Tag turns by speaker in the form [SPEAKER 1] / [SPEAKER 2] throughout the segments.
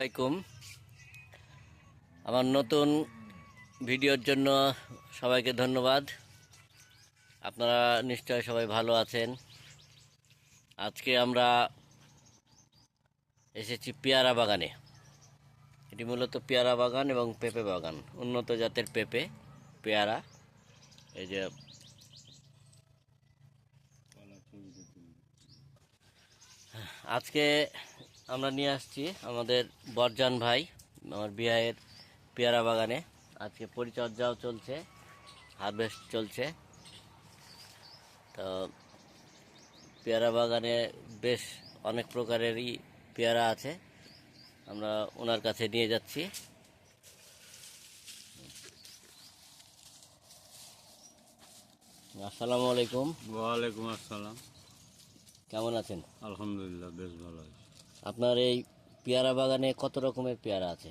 [SPEAKER 1] আলাইকুম। আমার নতুন ভিডিওর জন্য সবাইকে ধন্যবাদ। আপনারা নিশ্চয় সবাই ভালো আছেন। আজকে আমরা এসেছি পেয়ারা বাগানে। এটি মূলত পেয়ারা বাগান এবং পেঁপে বাগান, উন্নত জাতের পেঁপে, পেয়ারা। এই যে আজকে আমরা নিয়ে আসছি আমাদের বরজান ভাই আমার বিয়ের পেয়ারা বাগানে। আজকে পরিচর্যাও চলছে হারভেস্ট চলছে। তো পেয়ারা বাগানে বেশ অনেক প্রকারেরই পেয়ারা আছে। আমরা ওনার কাছে নিয়ে যাচ্ছি। আসসালামু আলাইকুম।
[SPEAKER 2] ওয়ালাইকুম আসসালাম।
[SPEAKER 1] কেমন আছেন?
[SPEAKER 2] আলহামদুলিল্লাহ বেশ ভালো আছি।
[SPEAKER 1] আপনার এই পেয়ারা বাগানে কত রকমের পেয়ারা আছে?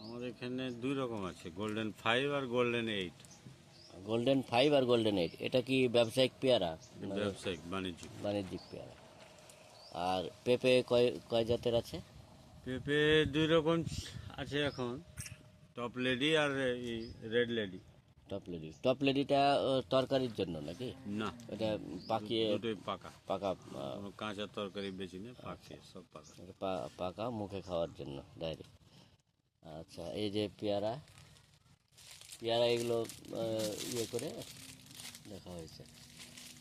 [SPEAKER 2] আমাদের এখানে দুই রকম আছে গোল্ডেন ফাইভ আর গোল্ডেন এইট
[SPEAKER 1] গোল্ডেন ফাইভ আর গোল্ডেন এইট এটা কি ব্যবসায়িক পেয়ারা?
[SPEAKER 2] ব্যবসায়িক বাণিজ্যিক।
[SPEAKER 1] বাণিজ্যিক পেয়ারা। আর পেঁপে কয় কয় জাতের আছে?
[SPEAKER 2] পেঁপে দুই রকম আছে এখন টপ লেডি আর red lady
[SPEAKER 1] top lady top লেডিটা তরকারির জন্য নাকি?
[SPEAKER 2] না।
[SPEAKER 1] এটা পাকিয়ে
[SPEAKER 2] পাকা।
[SPEAKER 1] পাকা
[SPEAKER 2] কাঁচা তরকারি বেশি নেই পাকে সব পাকা।
[SPEAKER 1] পা- পাকা মুখে খাওয়ার জন্য ডাইরেক্ট আচ্ছা এই যে পেয়ারা পেয়ারা এগুলো ইয়ে করে দেখা হয়েছে।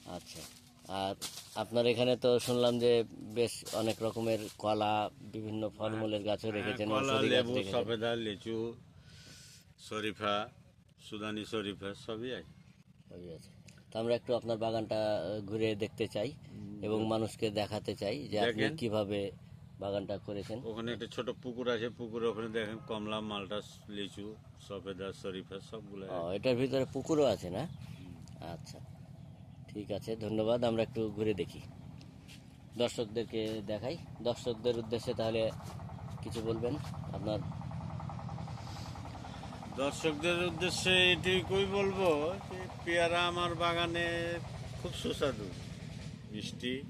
[SPEAKER 1] আচ্ছা আর আপনার এখানে তো শুনলাম যে বেশ অনেক রকমের কলা বিভিন্ন ফলমূলের গাছও রেখেছেন
[SPEAKER 2] হ্যাঁ, কলা
[SPEAKER 1] গাছ
[SPEAKER 2] লেবু
[SPEAKER 1] রেখেছেন।
[SPEAKER 2] সফেদা লিচু শরীফা সুদানি শরীফা সবই আছে।
[SPEAKER 1] সবই আছে। তো আমরা একটু আপনার বাগানটা ঘুরে দেখতে চাই এবং মানুষকে দেখাতে চাই যে আপনি কীভাবে বাগানটা করেছেন।
[SPEAKER 2] ওখানে একটা ছোট পুকুর আছে পুকুর ওখানে দেখেন কমলা মালটা লিচু সফেদা শরীফা সবগুলো
[SPEAKER 1] এটার ভিতরে পুকুরও আছে না? আচ্ছা ঠিক আছে ধন্যবাদ। আমরা একটু ঘুরে দেখি। দর্শকদেরকে দেখাই। দর্শকদের উদ্দেশ্যে তাহলে কিছু বলবেন আপনার?
[SPEAKER 2] দর্শকদের উদ্দেশ্যে এটি কই বলব যে পেয়ারা আমার বাগানে খুব সুস্বাদু মিষ্টি।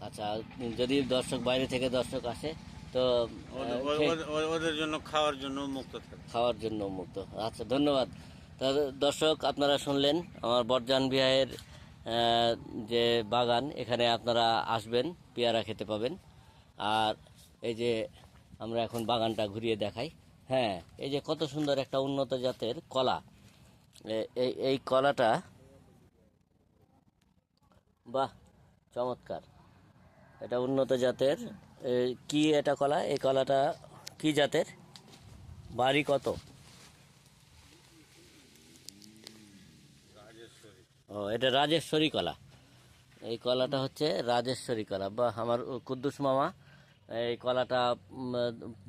[SPEAKER 1] আচ্ছা যদি দর্শক বাইরে থেকে দর্শক আসে তো
[SPEAKER 2] ওদের- জন্য খাওয়ার জন্য মুক্ত থাকে।
[SPEAKER 1] খাওয়ার জন্য মুক্ত। আচ্ছা ধন্যবাদ। তা দর্শক আপনারা শুনলেন আমার বরজান বিহায়ের যে বাগান এখানে আপনারা আসবেন পেয়ারা খেতে পাবেন। আর এই যে আমরা এখন বাগানটা ঘুরিয়ে দেখাই। হ্যাঁ এই যে কত সুন্দর একটা উন্নত জাতের কলা। এই এই কলাটা, বাহ, চমৎকার। এটা উন্নত জাতের কি এটা কলা? এই কলাটা কি জাতের? বাড়ি কত? ও, এটা রাজেশ্বরী কলা। এই কলাটা হচ্ছে রাজেশ্বরী কলা। বা আমার কুদ্দুস মামা এই কলাটা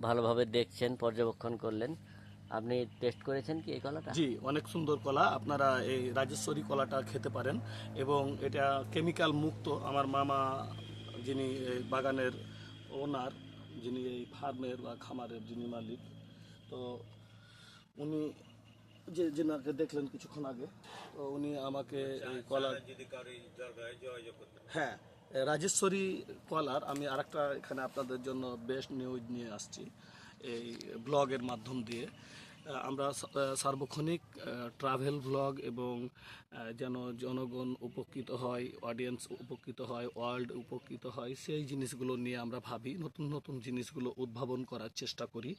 [SPEAKER 1] ভালোভাবে দেখছেন পর্যবেক্ষণ করলেন। আপনি টেস্ট করেছেন কি এই কলাটা?
[SPEAKER 3] জি অনেক সুন্দর কলা। আপনারা এই রাজেশ্বরী কলাটা খেতে পারেন এবং এটা কেমিক্যাল মুক্ত। আমার মামা যিনি এই বাগানের ওনার যিনি এই ফার্মের বা খামারের যিনি মালিক তো উনি যে যেনাকে দেখলেন কিছুক্ষণ আগে তো উনি আমাকে এই কলা হ্যাঁ রাজেশ্বরী কলার, আমি আরেকটা এখানে আপনাদের জন্য বেস্ট নিউজ নিয়ে আসছি, এই ব্লগের মাধ্যম দিয়ে। আমরা সার্বক্ষণিক ট্রাভেল ব্লগ এবং যেন জনগণ উপকৃত হয় অডিয়েন্স উপকৃত হয় ওয়ার্ল্ড উপকৃত হয়, সেই জিনিসগুলো নিয়ে আমরা ভাবি, নতুন নতুন জিনিসগুলো উদ্ভাবন করার চেষ্টা করি।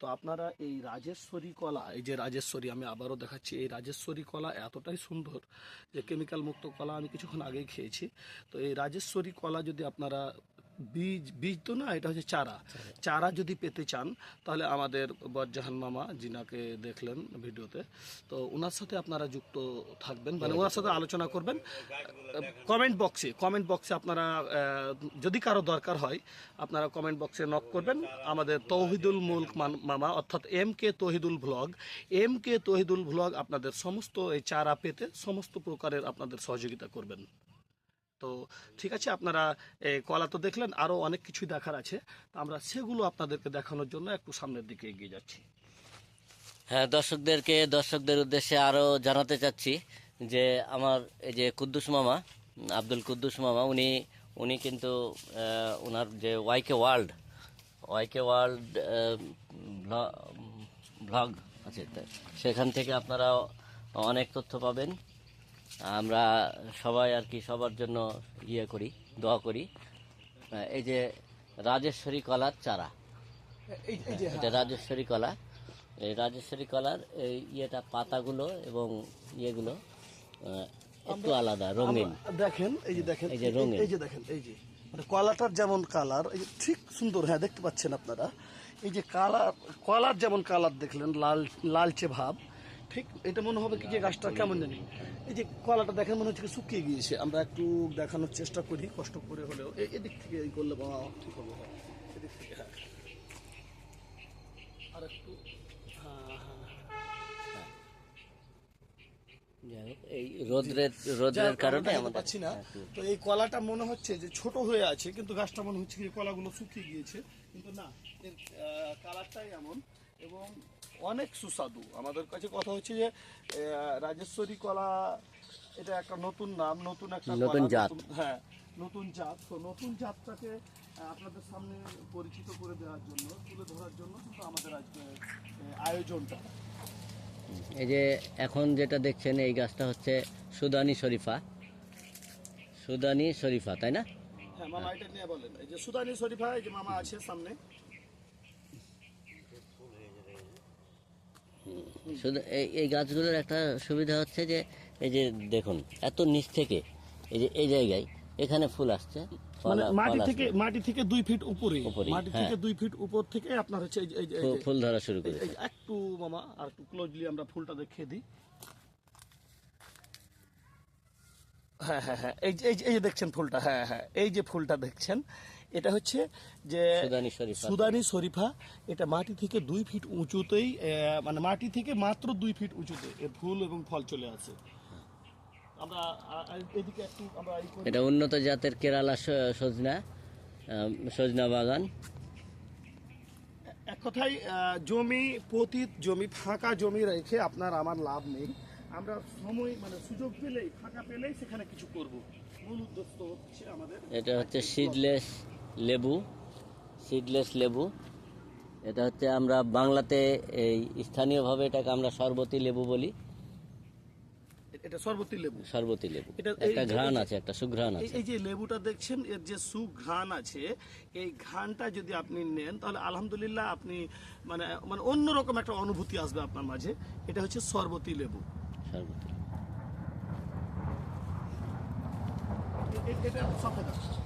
[SPEAKER 3] তো আপনারা এই রাজেশ্বরী কলা, এই যে রাজেশ্বরী আমি আবারও দেখাচ্ছি, এই রাজেশ্বরী কলা এতটাই সুন্দর যে কেমিক্যাল মুক্ত কলা আমি কিছুক্ষণ আগেই খেয়েছি। তো এই রাজেশ্বরী কলা যদি আপনারা বীজ বীজ তো না, এটা হচ্ছে চারা। চারা যদি পেতে চান, তাহলে আমাদের বরজাহান মামা জিনাকে দেখলেন ভিডিওতে। তো ওনার সাথে আপনারা যুক্ত থাকবেন মানে ওনার সাথে আলোচনা করবেন। কমেন্ট বক্সে কমেন্ট বক্সে আপনারা যদি কারও দরকার হয়, আপনারা কমেন্ট বক্সে নক করবেন। আমাদের তৌহিদুল মুলক মামা, অর্থাৎ M K Tauhidul vlog M K Tauhidul vlog আপনাদের সমস্ত এই চারা পেতে সমস্ত প্রকারের আপনাদের সহযোগিতা করবেন। তো ঠিক আছে, আপনারা কলা তো দেখলেন আরও অনেক কিছু দেখার আছে। আমরা সেগুলো আপনাদেরকে দেখানোর জন্য একটু সামনের দিকে এগিয়ে যাচ্ছি।
[SPEAKER 1] হ্যাঁ দর্শকদেরকে, দর্শকদের উদ্দেশ্যে আরও জানাতে চাচ্ছি যে আমার এই যে কুদ্দুস মামা, আব্দুল কুদ্দুস মামা, উনি উনি কিন্তু ওনার যে Y K world Y K world blog আছে সেখান থেকে আপনারা অনেক তথ্য পাবেন। আমরা সবাই আর কি সবার জন্য ইয়ে করি দোয়া করি। এই যে রাজেশ্বরী কলার চারা।
[SPEAKER 3] এই এই যে
[SPEAKER 1] এটা রাজেশ্বরী কলা। এই রাজেশ্বরী কলার এই ইয়েটা পাতাগুলো এবং ইয়েগুলো একটু আলাদা রঙিন।
[SPEAKER 3] দেখেন এই যে দেখেন
[SPEAKER 1] এই যে রঙিন।
[SPEAKER 3] এই যে দেখেন এই যে। মানে কলাটার যেমন কালার এই যে ঠিক সুন্দর হ্যাঁ দেখতে পাচ্ছেন আপনারা। এই যে কালার কলার যেমন কালার দেখলেন লাল লালচে ভাব ঠিক এটা মনে হবে কি যে গাছটা কেমন জানি। এই যে কলাটা দেখেন মনে হচ্ছে শুকিয়ে গিয়েছে। আমরা একটু দেখানোর চেষ্টা করি কষ্ট করে হলেও। এই এদিক থেকে এই করলে বাবা ঠিক হবে হ্যাঁ। এদিক থেকে হ্যাঁ। আর একটু হ্যাঁ হ্যাঁ
[SPEAKER 1] হোক, এই রোদ্রের রোদ্রের
[SPEAKER 3] যাক,
[SPEAKER 1] কারণে
[SPEAKER 3] আমরা পাচ্ছি না। তো এই কলাটা মনে হচ্ছে যে ছোট হয়ে আছে কিন্তু গাছটা মনে হচ্ছে যে কলাগুলো শুকিয়ে গিয়েছে। কিন্তু না এর কালারটাই এমন। এবং অনেক সুস্বাদু। আমাদের কাছে কথা হচ্ছে যে রাজেশ্বরী কলা এটা একটা নতুন নাম নতুন একটা
[SPEAKER 1] নতুন জাত।
[SPEAKER 3] হ্যাঁ নতুন জাত। তো নতুন জাতটাকে আপনাদের সামনে পরিচিত করে দেওয়ার জন্য তুলে ধরার জন্য কিন্তু আমাদের আজকে আয়োজনটা।
[SPEAKER 1] এই যে এখন যেটা দেখছেন এই গাছটা হচ্ছে সুদানি শরীফা। সুদানি শরীফা তাই না?
[SPEAKER 3] হ্যাঁ মামা এটা নিয়ে বলেন। এই যে সুদানি শরীফা এই যে মামা আছে সামনে।
[SPEAKER 1] শুধু এই গাছগুলোর একটা সুবিধা হচ্ছে যে এই যে দেখুন এত নিচ থেকে এই যে এই জায়গায় এখানে ফুল আসছে
[SPEAKER 3] মানে মাটি থেকে মাটি থেকে দুই ফিট উপরে মাটি
[SPEAKER 1] হ্যাঁ।
[SPEAKER 3] থেকে দুই ফিট উপর থেকে আপনার হচ্ছে
[SPEAKER 1] ফুল ধরা শুরু
[SPEAKER 3] যে একটু মামা আর একটু ক্লোজলি আমরা ফুলটা দেখিয়ে দিই। হ্যাঁ হ্যাঁ হ্যাঁ এই যে দেখছেন ফুলটা হ্যাঁ হ্যাঁ এই যে ফুলটা দেখছেন এটা হচ্ছে যে
[SPEAKER 1] সুদানি শরীফা।
[SPEAKER 3] এটা মাটি থেকে দুই ফিট উঁচুতেই মানে মাটি থেকে মাত্র দুই ফিট উঁচুতে এর ফুল এবং ফল চলে আসে আমরা আ- আ- এদিকে একটু আমরা
[SPEAKER 1] এটা উন্নত জাতের কেরালা সজনা সজনা বাগান।
[SPEAKER 3] এক কথায় জমি পতিত জমি ফাঁকা জমি রেখে আপনার আমার লাভ নেই। আমরা সময় মানে সুযোগ পেলেই ফাঁকা পেলেই সেখানে কিছু করব। মূল উদ্দেশ্য হচ্ছে আমাদের
[SPEAKER 1] এটা হচ্ছে সিডলেস লেবু সিডলেস লেবু। এটা হচ্ছে আমরা বাংলাতে এই স্থানীয়ভাবে এটাকে আমরা শরবতী লেবু বলি।
[SPEAKER 3] এটা সর্বতি লেবু।
[SPEAKER 1] শরবতী লেবু।
[SPEAKER 3] এটা-
[SPEAKER 1] একটা ঘ্রাণ আছে একটা সুঘ্রাণ আছে।
[SPEAKER 3] এই যে লেবুটা দেখছেন এর যে সুঘ্রাণ আছে এই ঘ্রাণটা যদি আপনি নেন তাহলে আলহামদুলিল্লাহ আপনি মানে মানে অন্যরকম একটা অনুভূতি আসবে আপনার মাঝে। এটা হচ্ছে সর্বতি লেবু। এ- এটা সফেদা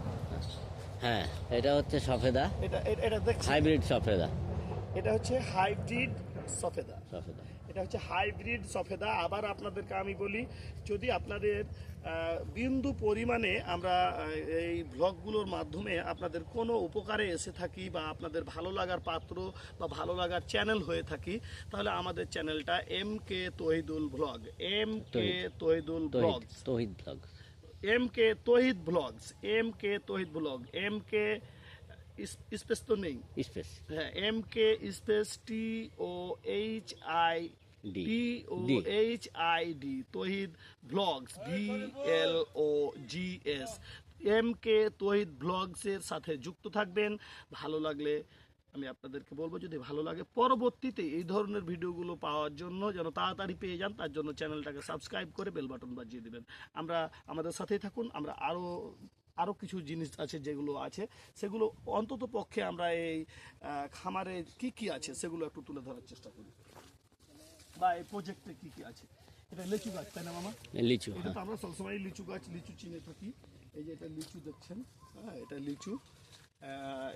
[SPEAKER 1] হ্যাঁ এটা হচ্ছে সফেদা।
[SPEAKER 3] এটা এটা দেখছেন
[SPEAKER 1] হাইব্রিড সফেদা।
[SPEAKER 3] এটা হচ্ছে হাইব্রিড সফেদা।
[SPEAKER 1] সফেদা।
[SPEAKER 3] এটা হচ্ছে হাইব্রিড সফেদা। আবার আপনাদেরকে আমি বলি যদি আপনাদের বিন্দু পরিমাণে আমরা এই ব্লগগুলোর মাধ্যমে আপনাদের কোনো উপকারে এসে থাকি বা আপনাদের ভালো লাগার পাত্র বা ভালো লাগার চ্যানেল হয়ে থাকি তাহলে আমাদের চ্যানেলটা M K Tauhidul blog M K Tauhidul blog
[SPEAKER 1] Tauhid Tauhid blog.
[SPEAKER 3] M K Tauhid blogs M K Tauhid blog M K space তো নেই
[SPEAKER 1] স্পেস
[SPEAKER 3] হ্যাঁ M K space T O H I
[SPEAKER 1] D.
[SPEAKER 3] D O
[SPEAKER 1] D.
[SPEAKER 3] H I D Tauhid blogs V L O G S M K Tauhid blogs এর সাথে যুক্ত থাকবেন ভালো লাগলে আমি আপনাদেরকে বলব যদি ভালো লাগে পরবর্তীতে এই ধরনের ভিডিওগুলো পাওয়ার জন্য যেন তাড়াতাড়ি পেয়ে যান তার জন্য চ্যানেলটাকে সাবস্ক্রাইব করে বেল বাটন বাজিয়ে দেবেন। আমরা আমাদের সাথেই থাকুন আমরা আরও আরও কিছু জিনিস আছে যেগুলো আছে সেগুলো অন্তত পক্ষে আমরা এই খামারে কি কি আছে সেগুলো একটু তুলে ধরার চেষ্টা করি। বা এই প্রজেক্টে কি কি আছে? এটা লিচু গাছ তাই না মামা?
[SPEAKER 1] লিচু
[SPEAKER 3] এটা
[SPEAKER 1] হ্যাঁ।
[SPEAKER 3] তো আমরা সবসময় লিচু গাছ লিচু চিনে থাকি। এই যে এটা লিচু দেখছেন? হ্যাঁ এটা লিচু।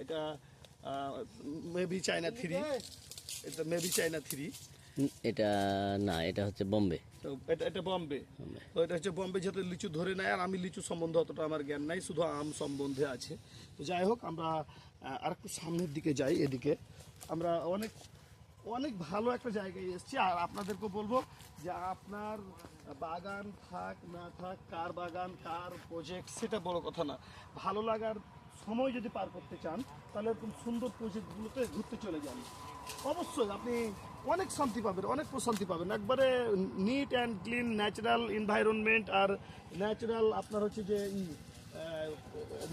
[SPEAKER 3] এটা মেবি চায়না থ্রি এটা মেবি চায়না থ্রি
[SPEAKER 1] এটা না এটা হচ্ছে বোম্বে
[SPEAKER 3] তো এটা এটা বম্বে তো এটা হচ্ছে বম্বে যেহেতু লিচু ধরে নেয় আর আমি লিচু সম্বন্ধে অতটা আমার জ্ঞান নাই শুধু আম সম্বন্ধে আছে। তো যাই হোক আমরা আহ, আরেকটু সামনের দিকে যাই এদিকে। আমরা অনেক অনেক ভালো একটা জায়গায় এসেছি আর আপনাদেরকে বলব যে আপনার বাগান থাক না থাক কার বাগান কার প্রজেক্ট সেটা বড় কথা না। ভালো লাগার সময় যদি পার করতে চান, তাহলে এরকম সুন্দর প্রজেক্টগুলোতে ঘুরতে চলে যান। অবশ্যই আপনি অনেক শান্তি পাবেন, অনেক প্রশান্তি পাবেন। একবারে neat and clean natural environment R natural আপনার হচ্ছে যে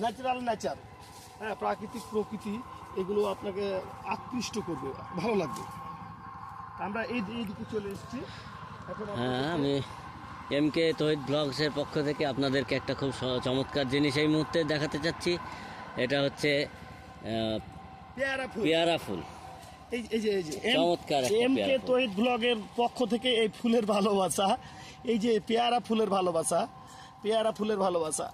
[SPEAKER 3] ন্যাচারাল নেচার হ্যাঁ প্রাকৃতিক প্রকৃতি, এগুলো আপনাকে আকৃষ্ট করবে, ভালো লাগবে। আমরা এই দিকে চলে এসেছি।
[SPEAKER 1] হ্যাঁ আমি এম কে তহিদ ব্লগসের পক্ষ থেকে আপনাদেরকে একটা খুব চমৎকার জিনিস এই মুহূর্তে দেখাতে চাচ্ছি। এটা হচ্ছে
[SPEAKER 3] পেয়ারা ফুল। এই এই যে এই যে
[SPEAKER 1] চমৎকার
[SPEAKER 3] এম কে। তহিদ ব্লগের পক্ষ থেকে এই ফুলের ভালোবাসা। এই যে পেয়ারা ফুলের ভালোবাসা। পেয়ারা ফুলের ভালোবাসা।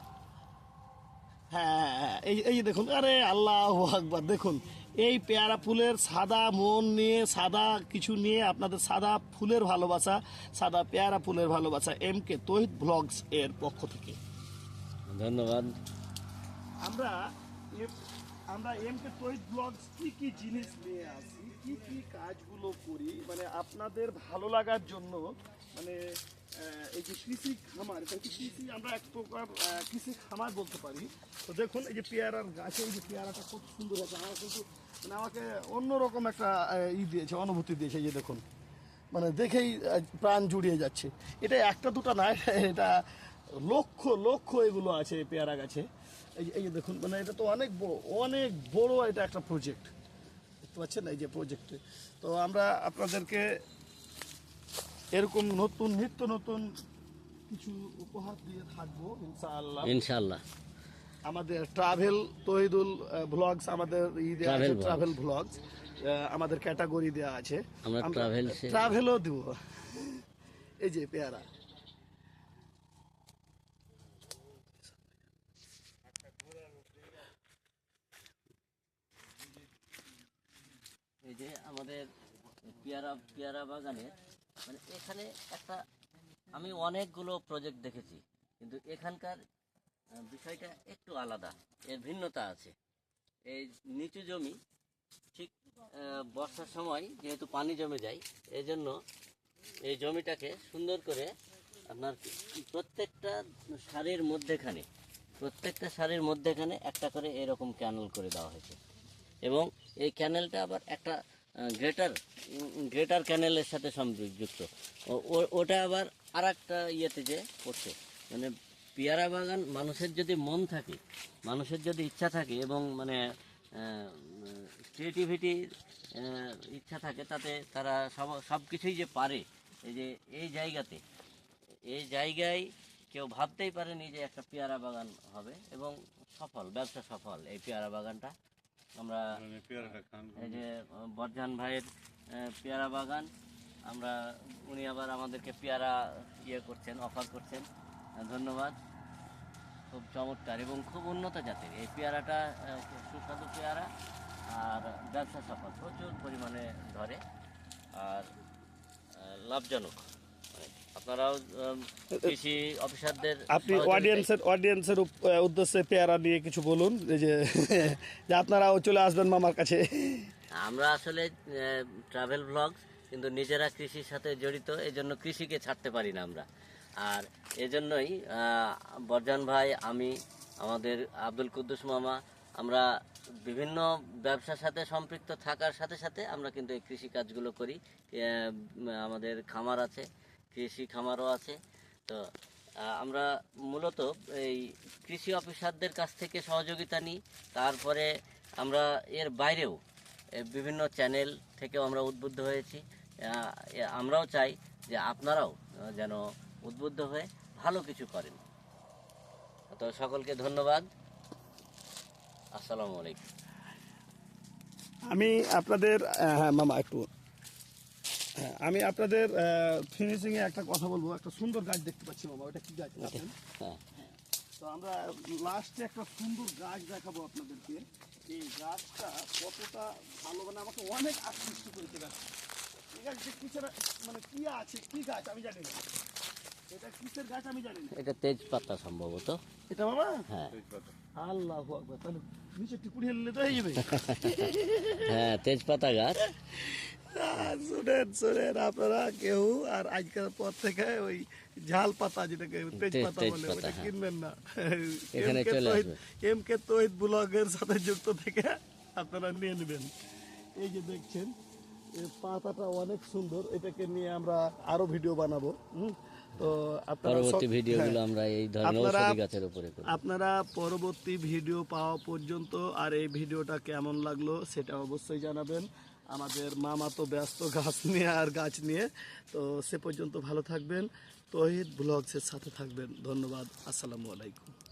[SPEAKER 3] হ্যাঁ হ্যাঁ, এই এই যে দেখুন আরে আল্লাহ আকবার দেখুন। এই পেয়ারা ফুলের সাদা মন নিয়ে সাদা কিছু নিয়ে আপনাদের সাদা ফুলের ভালোবাসা সাদা পেয়ারা ফুলের ভালোবাসা এম কে তহিদ ব্লগস এর পক্ষ থেকে।
[SPEAKER 1] ধন্যবাদ।
[SPEAKER 3] আমরা আমরা এম কে তৈরি ব্লগস কি কি জিনিস নিয়ে আসি, কি কি কাজগুলো করি মানে আপনাদের ভালো লাগার জন্য মানে এই যে কৃষি খামার কৃষি, আমরা এক প্রকার কৃষি খামার বলতে পারি। তো দেখুন, এই যে পেয়ারার গাছে, এই যে পেয়ারাটা খুব সুন্দর আছে আমার কিন্তু মানে আমাকে অন্যরকম একটা ই দিয়েছে, অনুভূতি দিয়েছে যে দেখুন। মানে দেখেই প্রাণ জুড়িয়ে যাচ্ছে। এটা একটা দুটো না, এটা লক্ষ লক্ষ এগুলো আছে পেয়ারা গাছে। এই যে দেখুন মানে এটা তো অনেক বড় অনেক বড় এটা একটা প্রজেক্ট দেখতে পাচ্ছেন এই যে প্রজেক্টে তো আমরা আপনাদেরকে এরকম নতুন নিত্য নতুন কিছু উপহার দিয়ে থাকব ইনশাআল্লাহ।
[SPEAKER 1] ইনশাল্লাহ
[SPEAKER 3] আমাদের ট্রাভেল তহিদুল ব্লগস আমাদের ই দেওয়া আছে ট্রাভেল ব্লগস আমাদের ক্যাটাগরি দেওয়া আছে।
[SPEAKER 1] আমরা
[SPEAKER 3] ট্রাভেলও দিব। এই যে পেয়ারা।
[SPEAKER 1] যে আমাদের পেয়ারা পেয়ারা বাগানের মানে এখানে একটা, আমি অনেকগুলো প্রজেক্ট দেখেছি, কিন্তু এখানকার বিষয়টা একটু আলাদা, এর ভিন্নতা আছে। এই নিচু জমি, ঠিক বর্ষার সময় যেহেতু পানি জমে যায় এই জন্য এই জমিটাকে সুন্দর করে আপনার প্রত্যেকটা সারের মধ্যেখানে, প্রত্যেকটা সারের মধ্যেখানে একটা করে এরকম ক্যানেল করে দেওয়া হয়েছে। এবং এই ক্যানেলটা আবার একটা গ্রেটার গ্রেটার ক্যানেলের সাথে সংযুক্ত। ওটা আবার আর একটা ইয়েতে যে পড়ছে মানে পেয়ারা বাগান মানুষের যদি মন থাকে, মানুষের যদি ইচ্ছা থাকে এবং মানে ক্রিয়েটিভিটির ইচ্ছা থাকে তাতে তারা সব সব কিছুই যে পারে, এই যে এই জায়গাতে, এই জায়গায় কেউ ভাবতেই পারেনি যে একটা পেয়ারা বাগান হবে এবং সফল, ব্যবসা সফল, এই পেয়ারা বাগানটা। আমরা এই যে বর্জান ভাইয়ের পেয়ারা বাগান আমরা উনি আবার আমাদেরকে পেয়ারা ইয়ে করছেন অফার করছেন। ধন্যবাদ। খুব চমৎকার এবং খুব উন্নত জাতের। এই পেয়ারাটা সুস্বাদু পেয়ারা আর ব্যবসা সফল প্রচুর পরিমাণে ধরে। আর লাভজনক। আহ, কৃষি অফিসারদের
[SPEAKER 3] আপনি অডিয়েন্সের অডিয়েন্সের উদ্দেশ্যে পেয়ারা নিয়ে কিছু বলুন। যে যে আপনারাও চলে আসবেন মামার কাছে।
[SPEAKER 1] আমরা আসলে ট্রাভেল ব্লগ কিন্তু নিজেরা কৃষির সাথে জড়িত এই জন্য কৃষিকে ছাড়তে পারি না আমরা। আর এজন্যই বরজান ভাই আমি আমাদের আব্দুল কুদ্দুস মামা আমরা বিভিন্ন ব্যবসার সাথে সম্পৃক্ত থাকার সাথে সাথে আমরা কিন্তু এই কৃষি কাজগুলো করি। আমাদের খামার আছে কৃষি খামারও আছে। তো আমরা মূলত এই কৃষি অফিসারদের কাছ থেকে সহযোগিতা নিই। তারপরে আমরা এর বাইরেও বিভিন্ন চ্যানেল থেকেও আমরা উদ্বুদ্ধ হয়েছি। আমরাও চাই যে আপনারাও যেন উদ্বুদ্ধ হয়ে ভালো কিছু করেন। তো, সকলকে ধন্যবাদ। আসসালামু আলাইকুম।
[SPEAKER 3] আমি আপনাদের হ্যাঁ মামা, একটু আমি আপনাদের ফিনিশিং এ একটা কথা বলব। একটা সুন্দর গাছ দেখতে পাচ্ছি বাবা ওটা কি গাছ?
[SPEAKER 1] হ্যাঁ।
[SPEAKER 3] তো আমরা লাস্টে একটা সুন্দর গাছ দেখাবো আপনাদেরকে। এই গাছটা কতটা ভালো মানে আমাকে অনেক আকৃষ্ট করেছে গাছ এই গাছটা কিসের মানে কি আছে কি গাছ আমি জানি না। এটা কিসের গাছ আমি জানি না।
[SPEAKER 1] এটা তেজপাতা সম্ভবত।
[SPEAKER 3] এটা বাবা?
[SPEAKER 1] হ্যাঁ।
[SPEAKER 3] আল্লাহ আকবার তাহলে নিচে টিপুরি হেললে তো হয়ে যাবে।
[SPEAKER 1] হ্যাঁ তেজপাতা গাছ।
[SPEAKER 3] শোনেন শোনেন আপনারা কেউ আর আজকের পর থেকে ওই ঝাল পাতা যেটাকে বলে ওটা
[SPEAKER 1] হ্যাঁ।
[SPEAKER 3] কিনবেন না। এম কে তহিদ ব্লগের সাথে যুক্ত থেকে আপনারা নিয়ে নেবেন এই যে দেখছেন পাতাটা অনেক সুন্দর এটাকে নিয়ে আমরা আরও ভিডিও বানাবো? তো আপনারা
[SPEAKER 1] পরবর্তী ভিডিওগুলো
[SPEAKER 3] হ্যাঁ।
[SPEAKER 1] আমরা এই ধরনের গাছের উপরে
[SPEAKER 3] আপনারা পরবর্তী ভিডিও পাওয়া পর্যন্ত আর এই ভিডিওটা কেমন লাগল সেটা অবশ্যই জানাবেন আমাদের মামা তো ব্যস্ত গাছ নিয়ে আর গাছ নিয়ে। তো সে পর্যন্ত ভালো থাকবেন। তহিদ ব্লগসের সাথে থাকবেন। ধন্যবাদ। আসসালামু আলাইকুম।